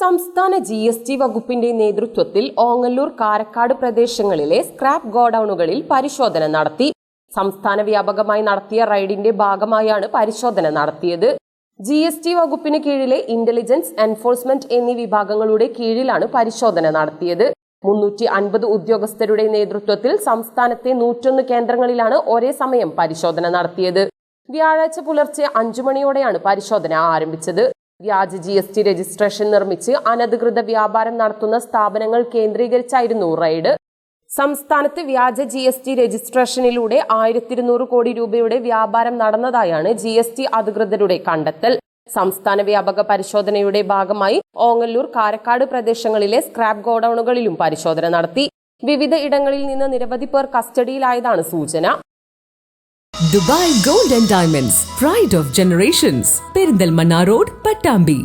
സംസ്ഥാന G S T വകുപ്പിന്റെ നേതൃത്വത്തിൽ ഓങ്ങല്ലൂർ കാരക്കാട് പ്രദേശങ്ങളിലെ സ്ക്രാപ്പ് ഗോഡൌണുകളിൽ പരിശോധന നടത്തി. സംസ്ഥാന വ്യാപകമായി നടത്തിയ റൈഡിന്റെ ഭാഗമായാണ് പരിശോധന നടത്തിയത്. ജി എസ് ടി വകുപ്പിന് കീഴിലെ ഇന്റലിജൻസ് എൻഫോഴ്സ്മെന്റ് എന്നീ വിഭാഗങ്ങളുടെ കീഴിലാണ് പരിശോധന നടത്തിയത്. മുന്നൂറ്റി അൻപത് ഉദ്യോഗസ്ഥരുടെ നേതൃത്വത്തിൽ സംസ്ഥാനത്തെ നൂറ്റൊന്ന് കേന്ദ്രങ്ങളിലാണ് ഒരേ സമയം പരിശോധന നടത്തിയത്. വ്യാഴാഴ്ച പുലർച്ചെ അഞ്ചു മണിയോടെയാണ് പരിശോധന ആരംഭിച്ചത്. വ്യാജ ജി എസ് ടി രജിസ്ട്രേഷൻ നിർമ്മിച്ച് അനധികൃത വ്യാപാരം നടത്തുന്ന സ്ഥാപനങ്ങൾ കേന്ദ്രീകരിച്ചായിരുന്നു റെയ്ഡ്. സംസ്ഥാനത്ത് വ്യാജ ജി എസ് ടി രജിസ്ട്രേഷനിലൂടെ ആയിരത്തി ഇരുന്നൂറ് കോടി രൂപയുടെ വ്യാപാരം നടന്നതായാണ് ജി എസ് ടി അധികൃതരുടെ കണ്ടെത്തൽ. സംസ്ഥാന വ്യാപക പരിശോധനയുടെ ഭാഗമായി ഓങ്ങല്ലൂർ കാരക്കാട് പ്രദേശങ്ങളിലെ സ്ക്രാപ്പ് ഗോഡൌണുകളിലും പരിശോധന നടത്തി. വിവിധ ഇടങ്ങളിൽ നിന്ന് നിരവധി പേർ കസ്റ്റഡിയിലായതാണ് സൂചന. Dubai gold and diamonds pride of generations Perinthalmanna road Pattambi